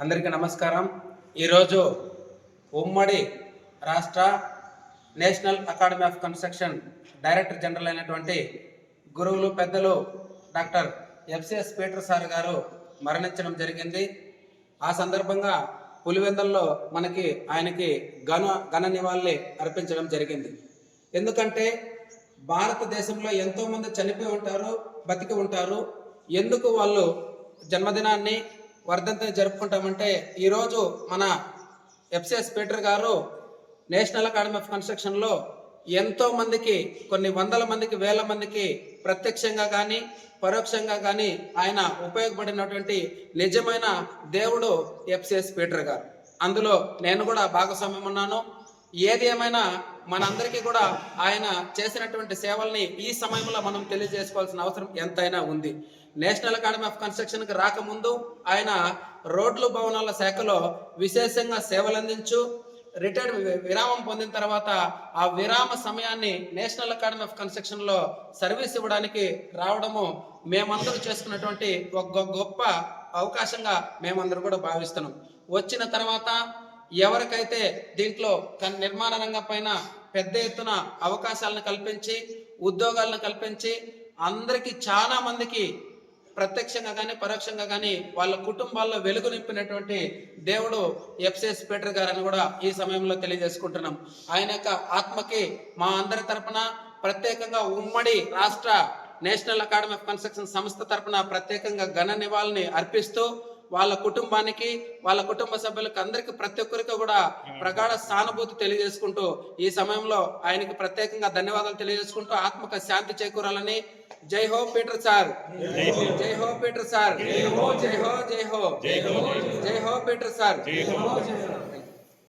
అందరికీ నమస్కారం. ఈరోజు ఉమ్మడి రాష్ట్ర national academy of construction director general అయినటువంటి గురువులు పెద్దలు డాక్టర్ ఎఫ్సిఎస్ పీటర్ సార్ గారు మరణించడం జరిగింది. ఆ సందర్భంగా పులివెందల్లో మనకి ఆయనకి ఘన ఘన నివాళి అర్పించడం జరిగింది. ఎందుకంటే భారతదేశంలో ఎంతోమంది చనిపోయి ఉంటారు బతికి ఉంటారు. ఎందుకు వాళ్ళు జన్మదినాన్ని వర్ధంతిని జరుపుకుంటామంటే ఈరోజు మన FCS Peter garu national academy of కన్స్ట్రక్షన్లో ఎంతో మందికి కొన్ని వందల మందికి వేల మందికి ప్రత్యక్షంగా కానీ పరోక్షంగా కానీ ఆయన ఉపయోగపడినటువంటి నిజమైన దేవుడు ఎఫ్సిఎస్ పీటర్ గారు. అందులో నేను కూడా భాగస్వామ్యం ఉన్నాను. ఏది ఏమైనా మనందరికీ కూడా ఆయన చేసినటువంటి సేవల్ని ఈ సమయంలో మనం తెలియజేసుకోవాల్సిన అవసరం ఎంతైనా ఉంది. నేషనల్ అకాడమీ ఆఫ్ కన్స్ట్రక్షన్కి రాకముందు ఆయన రోడ్లు భవనాల శాఖలో విశేషంగా సేవలు అందించు రిటైర్డ్ విరామం పొందిన తర్వాత ఆ విరామ సమయాన్ని నేషనల్ అకాడమీ ఆఫ్ కన్స్ట్రక్షన్లో సర్వీస్ ఇవ్వడానికి రావడము మేమందరూ చేసుకున్నటువంటి ఒక గొప్ప అవకాశంగా మేమందరూ కూడా భావిస్తున్నాం. వచ్చిన తర్వాత ఎవరికైతే దీంట్లో తన నిర్మాణ రంగం పైన పెద్ద ఎత్తున అవకాశాలను కల్పించి ఉద్యోగాలను కల్పించి అందరికీ చాలా మందికి ప్రత్యక్షంగా కానీ పరోక్షంగా కానీ వాళ్ళ కుటుంబాల్లో వెలుగు నింపినటువంటి దేవుడు ఎఫ్సిఎస్ పీటర్ గారని కూడా ఈ సమయంలో తెలియజేసుకుంటున్నాం. ఆయన యొక్క ఆత్మకి మా అందరి తరపున ప్రత్యేకంగా ఉమ్మడి రాష్ట్ర నేషనల్ అకాడమీ ఆఫ్ కన్స్ట్రక్షన్ సంస్థ తరపున ప్రత్యేకంగా ఘన నివాళిని అర్పిస్తూ వాళ్ళ కుటుంబానికి వాళ్ళ కుటుంబ సభ్యులకు అందరికి ప్రతి ఒక్కరికి కూడా ప్రగాఢ సానుభూతి తెలియజేసుకుంటూ ఈ సమయంలో ఆయనకి ప్రత్యేకంగా ధన్యవాదాలు తెలియజేసుకుంటూ ఆత్మక శాంతి చేకూరాలని జై హో పీటర్ సార్. జై హో. Peter sir. జై హో. జై హో జై హో జై హో. Peter sir.